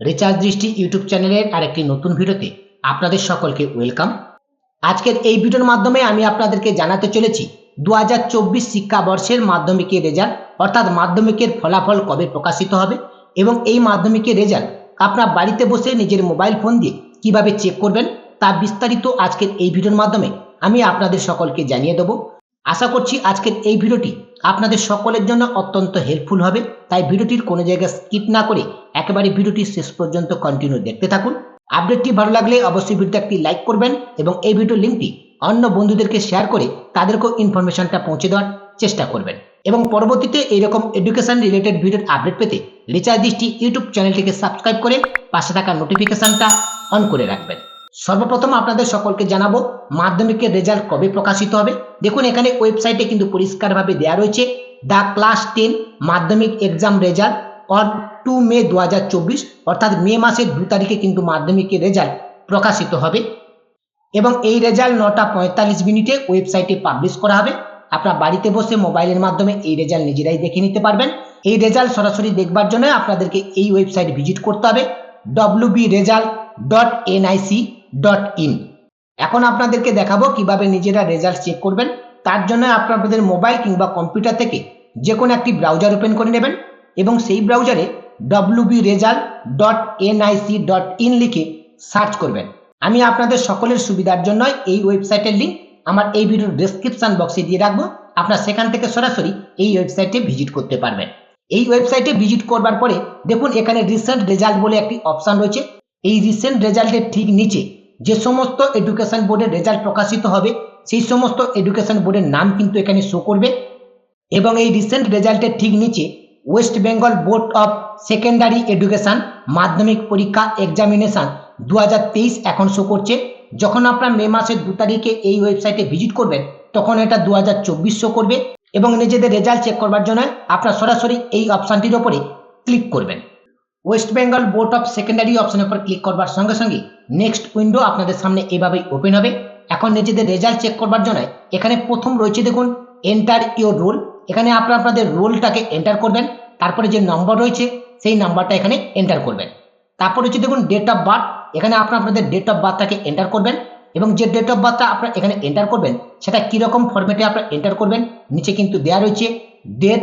Recharge Drishti YouTube চ্যানেলের আরেকটি নতুন ভিডিওতে আপনাদের সকলকে ওয়েলকাম। আজকের এই ভিডিওর মাধ্যমে আমি আপনাদেরকে জানাতে চলেছি দু হাজার চব্বিশ শিক্ষাবর্ষের মাধ্যমিকের রেজাল্ট, অর্থাৎ মাধ্যমিকের ফলাফল কবে প্রকাশিত হবে এবং এই মাধ্যমিকের রেজাল্ট আপনার বাড়িতে বসে নিজের মোবাইল ফোন দিয়ে কীভাবে চেক করবেন তা বিস্তারিত আজকের এই ভিডিওর মাধ্যমে আমি আপনাদের সকলকে জানিয়ে দেবো। আশা করছি আজকের এই ভিডিওটি আপনাদের সকলের জন্য অত্যন্ত হেল্পফুল হবে। তাই ভিডিওটির কোনো জায়গায় স্কিপ না করে একেবারে ভিডিওটি শেষ পর্যন্ত কন্টিনিউ দেখতে থাকুন। আপডেটটি ভালো লাগলে অবশ্যই ভিডিওটা একটি লাইক করবেন এবং এই ভিডিও লিঙ্কটি অন্য বন্ধুদেরকে শেয়ার করে তাদেরকেও ইনফরমেশনটা পৌঁছে দেওয়ার চেষ্টা করবেন। এবং পরবর্তীতে এইরকম এডুকেশন রিলেটেড ভিডিওর আপডেট পেতে রিচার্জ দৃষ্টি ইউটিউব চ্যানেলটিকে সাবস্ক্রাইব করে পাশে থাকা নোটিফিকেশনটা অন করে রাখবেন। সর্বপ্রথম আপনাদের সকলকে জানাব, মাধ্যমিকের রেজাল্ট কবে প্রকাশিত হবে? দেখুন, এখানে ওয়েবসাইটে কিন্তু পরিষ্কারভাবে দেওয়া রয়েছে the class ten Madhyamik exam result on two May দুহাজার চব্বিশ, অর্থাৎ মে মাসের দু তারিখে কিন্তু মাধ্যমিকের রেজাল্ট প্রকাশিত হবে। এবং এই রেজাল্ট নটা পঁয়তাল্লিশ মিনিটে ওয়েবসাইটে পাবলিশ করা হবে। আপনার বাড়িতে বসে মোবাইলের মাধ্যমে এই রেজাল্ট নিজেরাই দেখে নিতে পারবেন। এই রেজাল্ট সরাসরি দেখবার জন্য আপনাদেরকে এই ওয়েবসাইট ভিজিট করতে হবে W result dot NIC dot in এখন আপনাদেরকে দেখাবো কীভাবে নিজেরা রেজাল্ট চেক করবেন। তার জন্য আপনাদের মোবাইল কিংবা কম্পিউটার থেকে যে কোনো একটি ব্রাউজার ওপেন করে নেবেন এবং সেই ব্রাউজারে W B result dot NIC dot in লিখে সার্চ করবেন। আমি আপনাদের সকলের সুবিধার জন্য এই ওয়েবসাইটের লিঙ্ক আমার এই ভিডিওর ডেসক্রিপশন বক্সে দিয়ে রাখব। আপনার সেখান থেকে সরাসরি এই ওয়েবসাইটে ভিজিট করতে পারবেন। এই ওয়েবসাইটে ভিজিট করবার পরে দেখুন এখানে রিসেন্ট রেজাল্ট বলে একটি অপশন রয়েছে। এই রিসেন্ট রেজাল্টের ঠিক নিচে যে সমস্ত এডুকেশন বোর্ডের রেজাল্ট প্রকাশিত হবে, সেই সমস্ত এডুকেশন বোর্ডের নাম কিন্তু এখানে শো করবে। এবং এই রিসেন্ট রেজাল্টের ঠিক নিচে West Bengal Board of Secondary Education Madhyamik পরীক্ষা এক্সামিনেশন দু এখন শো করছে। যখন আপনার মে মাসের দু তারিখে এই ওয়েবসাইটে ভিজিট করবেন, তখন এটা দু হাজার চব্বিশ শো করবে এবং নিজেদের রেজাল্ট চেক করবার জন্য আপনার সরাসরি এই অপশানটির ওপরে ক্লিক করবেন। West Bengal Board of Secondary অপশনের উপর ক্লিক করবার সঙ্গে সঙ্গে নেক্সট উইন্ডো আপনাদের সামনে এভাবেই ওপেন হবে। এখন নিজেদের রেজাল্ট চেক করবার জন্য এখানে প্রথম রয়েছে দেখুন এন্টার ইওর রোল এখানে আপনারা আপনাদের রোলটাকে এন্টার করবেন, তারপরে যে নম্বর রয়েছে, সেই নাম্বারটা এখানে এন্টার করবেন। তারপর হচ্ছে দেখুন ডেট অফ বার্থ এখানে আপনার আপনাদের ডেট অফ বার্থটাকে এন্টার করবেন এবং যে ডেট অফ বার্থটা আপনারা এখানে এন্টার করবেন, সেটা কীরকম ফরম্যাটে আপনারা এন্টার করবেন, নিচে কিন্তু দেওয়া রয়েছে ডেট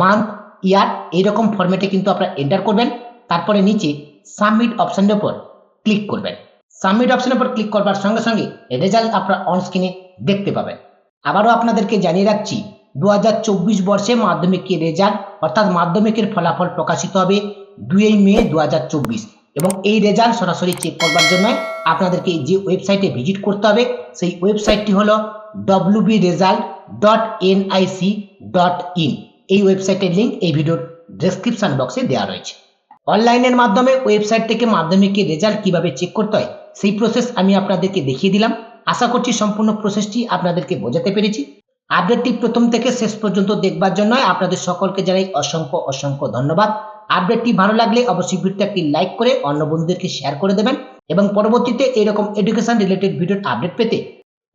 মান্থ ইয়ার এইরকম ফরম্যাটে কিন্তু আপনারা এন্টার করবেন। তারপরে নিচে সাবমিট অপশানের উপর ক্লিক করবেন। সাবমিট অপশনের উপর ক্লিক করবার সঙ্গে সঙ্গে রেজাল্ট আপনারা অন স্ক্রিনে দেখতে পাবেন। আবারও আপনাদেরকে জানিয়ে রাখছি দু হাজার চব্বিশ বর্ষে মাধ্যমিকের রেজাল্ট অর্থাৎ মাধ্যমিকের ফলাফল প্রকাশিত হবে দুই মে দু হাজার চব্বিশ এবং এই রেজাল্ট সরাসরি চেক করবার জন্য আপনাদেরকে যে ওয়েবসাইটে ভিজিট করতে হবে, সেই ওয়েবসাইটটি হলো W B result dot NIC dot in এই ওয়েবসাইটের লিঙ্ক এই ভিডিওর ডেসক্রিপশন বক্সে দেওয়া রয়েছে। অনলাইনের মাধ্যমে ওয়েবসাইট থেকে মাধ্যমিকের রেজাল্ট কীভাবে চেক করতে হয়, সেই প্রসেস আমি আপনাদেরকে দেখিয়ে দিলাম। আশা করছি সম্পূর্ণ প্রসেসটি আপনাদেরকে বোঝাতে পেরেছি। আপডেটটি প্রথম থেকে শেষ পর্যন্ত দেখবার জন্য আপনাদের সকলকে জানাই অসংখ্য অসংখ্য ধন্যবাদ। আপডেটটি ভালো লাগলে অবশ্যই ভিডিওটা একটি লাইক করে অন্য বন্ধুদেরকে শেয়ার করে দেবেন এবং পরবর্তীতে এরকম এডুকেশন রিলেটেড ভিডিওর আপডেট পেতে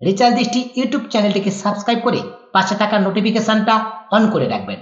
রিচার্জ দৃষ্টি ইউটিউব চ্যানেলটিকে সাবস্ক্রাইব করে পাশে থাকা নোটিফিকেশনটা অন করে রাখবেন।